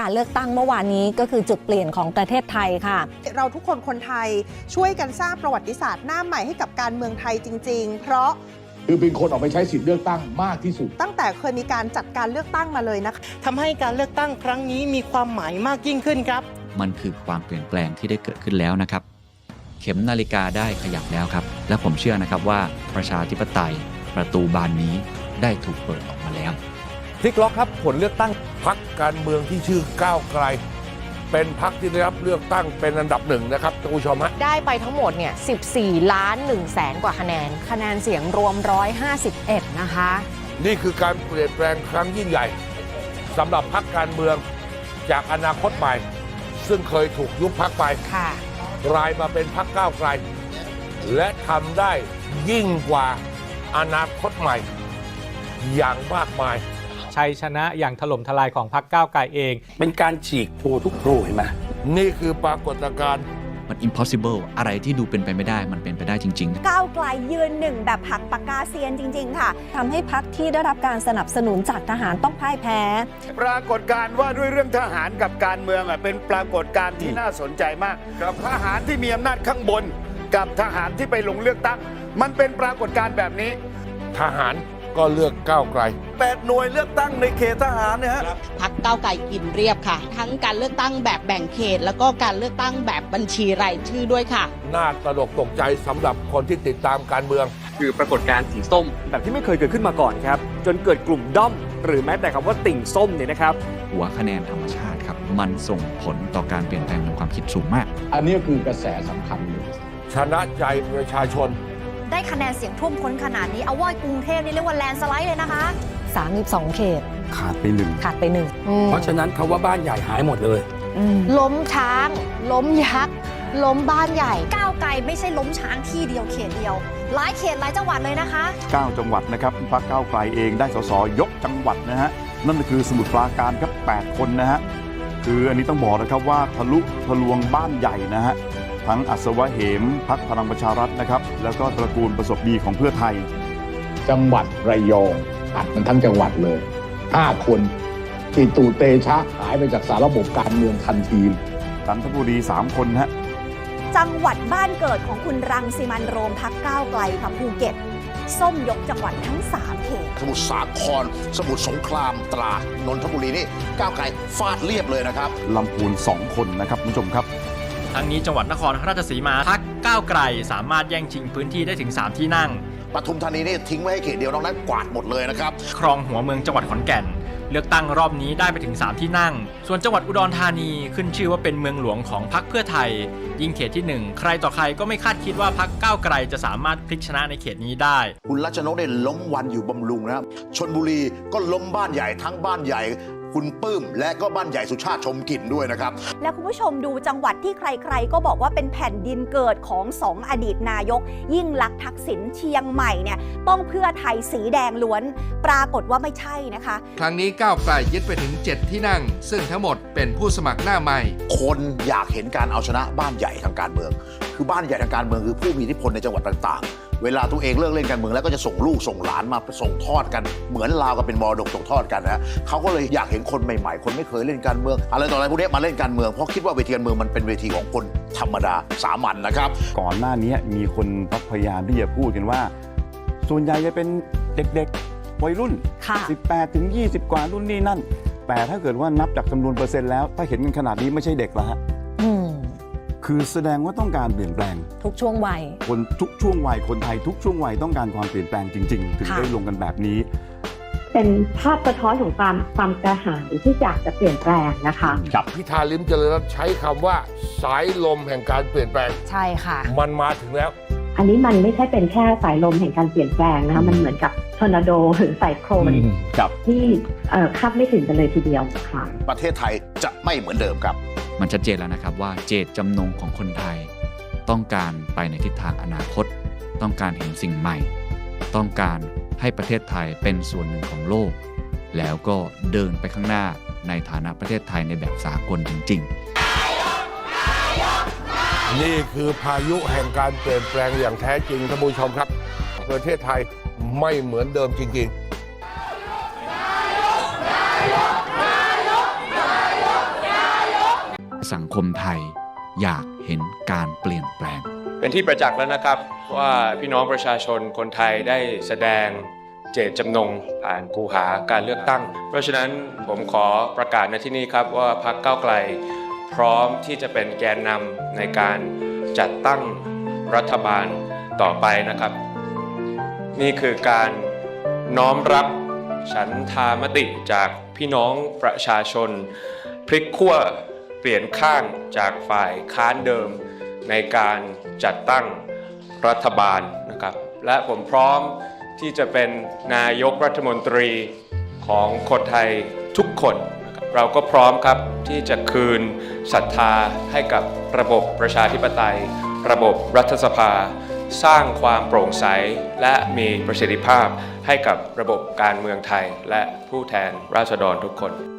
การเลือกตั้งเมื่อวานนี้ก็คือจุดเปลี่ยนของประเทศไทยค่ะ เราทุกคนคนไทยช่วยกันสร้างประวัติศาสตร์หน้าใหม่ให้กับการเมืองไทยจริง ๆ เพราะคือเป็นคนออกไปใช้สิทธิ์เลือกตั้งมากที่สุด ตั้งแต่เคยมีการจัดการเลือกตั้งมาเลยนะคะทำให้การเลือกตั้งครั้งนี้มีความหมายมากยิ่งขึ้นครับ มันคือความเปลี่ยนแปลงที่ได้เกิดขึ้นแล้วนะครับ เข็มนาฬิกาได้ขยับแล้วครับ และผมเชื่อนะครับว่าประชาธิปไตยประตูบานนี้ได้ถูกเปิดออกมาแล้วพลิกล็อกครับผลเลือกตั้ง พักการเมืองที่ชื่อก้าวไกล เป็นพักที่ได้รับเลือกตั้งเป็นอันดับหนึ่งนะครับท่านผู้ชมฮะได้ไปทั้งหมดเนี่ย 14 ล้าน1แสนกว่าคะแนน คะแนนเสียงรวม 151 นะคะ นี่คือการเปลี่ยนแปลงครั้งยิ่งใหญ่สำหรับพักการเมืองจากอนาคตใหม่ซึ่งเคยถูกยุบพักไปค่ะ กลายมาเป็นพักก้าวไกล และทำได้ยิ่งกว่าอนาคตใหม่ อย่างมากมาย ชัยชนะอย่างถล่มทลายของพรรคก้าวไกลเอง เป็นการฉีกโพลทุกโพลเห็นไหมนี่คือปรากฏการณ์มัน impossible อะไรที่ดูเป็นไปไม่ได้มันเป็นไปได้จริง ๆ ก้าวไกลยืนหนึ่งแบบหักปากกาเซียนจริง ๆ ค่ะทำให้พักที่ได้รับการสนับสนุนจากทหารต้องพ่ายแพ้ ปรากฏการณ์ว่าด้วยเรื่องทหารกับการเมืองอะเป็นปรากฏการณ์ที่น่าสนใจมากกับทหารที่มีอำนาจข้างบน กับทหารที่ไปลงเลือกตั้ง มันเป็นปรากฏการณ์แบบนี้ ทหาร ก็เลือกก้าวไกลแปดหน่วยเลือกตั้งในเขตทหารเนี่ยฮะพักเก้าวไกลกินเรียบค่ะ ทั้งการเลือกตั้งแบบแบ่งเขต แล้วก็การเลือกตั้งแบบบัญชีรายชื่อด้วยค่ะ น่าตระหนกตกใจสำหรับคนที่ติดตามการเมือง คือปรากฏการณ์สีส้ม แบบที่ไม่เคยเกิดขึ้นมาก่อนครับ จนเกิดกลุ่มด้อม หรือแม้แต่คำว่าติ่งส้มเนี่ยนะครับหัวคะแนนธรรมชาติครับมันส่งผลต่อการเปลี่ยนแปลงทางความคิดสูงมาก อันนี้คือกระแสสำคัญเลยชนะใจประชาชน ได้คะแนนเสียงท่วมท้นขนาดนี้เอาว่ากรุงเทพนี่เรียกว่าแลนด์สไลด์เลยนะคะ 32 เขต ขาดไปหนึ่งขาดไปหนึ่งเพราะฉะนั้นคาว่าบ้านใหญ่หายหมดเลย ล้มช้าง ล้มยักษ์ ล้มบ้านใหญ่ ก้าวไกลไม่ใช่ล้มช้างที่เดียวเขตเดียว หลายเขตหลายจังหวัดเลยนะคะ 9 จังหวัดนะครับพรรคก้าวไกลเองได้สสยกจังหวัดนะฮะ นั่นก็คือสมุทรปราการครับ8คนนะฮะ คืออันนี้ต้องบอกนะครับว่าทะลุทะลวงบ้านใหญ่นะฮะ ทั้งอัศวะเหมพักพลังประชารัฐนะครับ แล้วก็ตระกูลประสบดีของเพื่อไทย จังหวัดระยองตัดมันทั้งจังหวัดเลย 5 คนที่ตูเตชะหายไปจากสารระบบการเมืองทันทีจันทบุรี 3 คนนะฮะจังหวัดบ้านเกิดของคุณรังสิมันโรมพักก้าวไกลค่ะภูเก็ต ส้มยกจังหวัดทั้ง 3 เขต สมุทรสาคร สมุทรสงครามตราดนนทบุรีนี่ก้าวไกลฟาดเรียบเลยนะครับ ลำพูน 2 คนนะครับคุณผู้ชมครับ ทั้งนี้จังหวัดนครราชสีมาพักก้าวไกล สามารถแย่งชิงพื้นที่ได้ถึง 3 ที่นั่งปทุมธานีนี่ทิ้งไว้ให้เขตเดียวนอกนั้นกวาดหมดเลยนะครับ ครองหัวเมืองจังหวัดขอนแก่น เลือกตั้งรอบนี้ได้ไปถึง 3 ที่นั่ง ส่วนจังหวัดอุดรธานีขึ้นชื่อว่าเป็นเมืองหลวงของพรรคเพื่อไทย ยิ่งเขตที่ 1 ใครต่อใครก็ไม่คาดคิดว่าพรรคก้าวไกลจะสามารถพลิกชนะในเขตนี้ได้ คุณรัชนกได้ล้มวันอยู่บำรุงนะครับชนบุรีก็ล้มบ้านใหญ่ทั้งบ้านใหญ่ คุณปื้ม และก็บ้านใหญ่สุชาติชมกลิ่นด้วยนะครับ แล้วคุณผู้ชมดูจังหวัดที่ใครๆ ก็บอกว่าเป็นแผ่นดินเกิดของสองอดีตนายก ยิ่งลักษณ์ทักษิณเชียงใหม่เนี่ยต้องเพื่อไทยสีแดงล้วน ปรากฏว่าไม่ใช่นะคะ ครั้งนี้ก้าวไกลยึดไปถึง 7 ที่นั่ง ซึ่งทั้งหมดเป็นผู้สมัครหน้าใหม่ คนอยากเห็นการเอาชนะบ้านใหญ่ทางการเมือง คือบ้านใหญ่ทางการเมืองคือผู้มีอิทธิพลในจังหวัดต่างๆ เวลาตัวเองเลิกเล่นการเมืองแล้วก็จะส่งลูกส่งหลานมาส่งทอดกัน เหมือนลาวกับเป็นมรดกส่งทอดกันนะฮะเขาก็เลยอยากเห็นคนใหม่ๆ คนไม่เคยเล่นการเมือง อะไรต่ออะไรพวกนี้มาเล่นการเมืองเพราะคิดว่าเวทีการเมืองมันเป็นเวทีของคนธรรมดาสามัญนะครับ ก่อนหน้านี้มีคนพยายามที่จะพูดกันว่า ส่วนใหญ่จะเป็นเด็กๆวัยรุ่นค่ะ18ถึง20 กว่ารุ่นนี่นั่น แต่ถ้าเกิดว่านับจากจำนวนเปอร์เซ็นต์แล้ว ถ้าเห็นกันขนาดนี้ไม่ใช่เด็กแล้วฮะอืม คือแสดงว่าต้องการเปลี่ยนแปลง ทุกช่วงวัย คนทุกช่วงวัยคนไทยทุกช่วงวัยต้องการความเปลี่ยนแปลงจริง ๆ ถึงค่ะ ได้ลงกันแบบนี้ เป็นภาพสะท้อนของความความกระหายที่อยากจะเปลี่ยนแปลงนะคะ พิธาลิมเจริญรัตน์ใช้คำว่า สายลมแห่งการเปลี่ยนแปลง ใช่ค่ะ มันมาถึงแล้ว อันนี้มันไม่ใช่เป็นแค่สายลมแห่งการเปลี่ยนแปลงนะคะมันเหมือนกับทอร์นาโดหรือไซโครนครับ ที่เอ่อคาดไม่ถึงกันเลยทีเดียวค่ะ ประเทศไทยจะไม่เหมือนเดิมครับ มันชัดเจนแล้วนะครับว่าเจตจำนงของคนไทย ต้องการไปในทิศทางอนาคต ต้องการเห็นสิ่งใหม่ ต้องการให้ประเทศไทยเป็นส่วนหนึ่งของโลก แล้วก็เดินไปข้างหน้าในฐานะประเทศไทยในแบบสากลจริง ๆ นี่คือพายุแห่งการเปลี่ยนแปลงอย่างแท้จริงท่านผู้ชมครับ ประเทศไทยไม่เหมือนเดิมจริง ๆ สังคมไทย อยากเห็นการเปลี่ยนแปลง เป็นที่ประจักษ์แล้วนะครับว่าพี่น้องประชาชนคนไทยได้แสดงเจตจำนงผ่านคูหาการเลือกตั้ง เพราะฉะนั้นผมขอประกาศในที่นี้ครับว่าพรรคก้าวไกล พร้อมที่จะเป็นแกนนำในการจัดตั้งรัฐบาลต่อไปนะครับ นี่คือการน้อมรับฉันทามติจากพี่น้องประชาชน พลิกขั้ว เปลี่ยนข้างจากฝ่ายค้านเดิม ในการจัดตั้งรัฐบาลนะครับ และผมพร้อมที่จะเป็นนายกรัฐมนตรีของคนไทยทุกคนเราก็พร้อมครับที่จะคืนศรัทธาให้กับระบบประชาธิปไตย ระบบรัฐสภา สร้างความโปร่งใส และมีประสิทธิภาพให้กับระบบการเมืองไทย และผู้แทนราษฎรทุกคน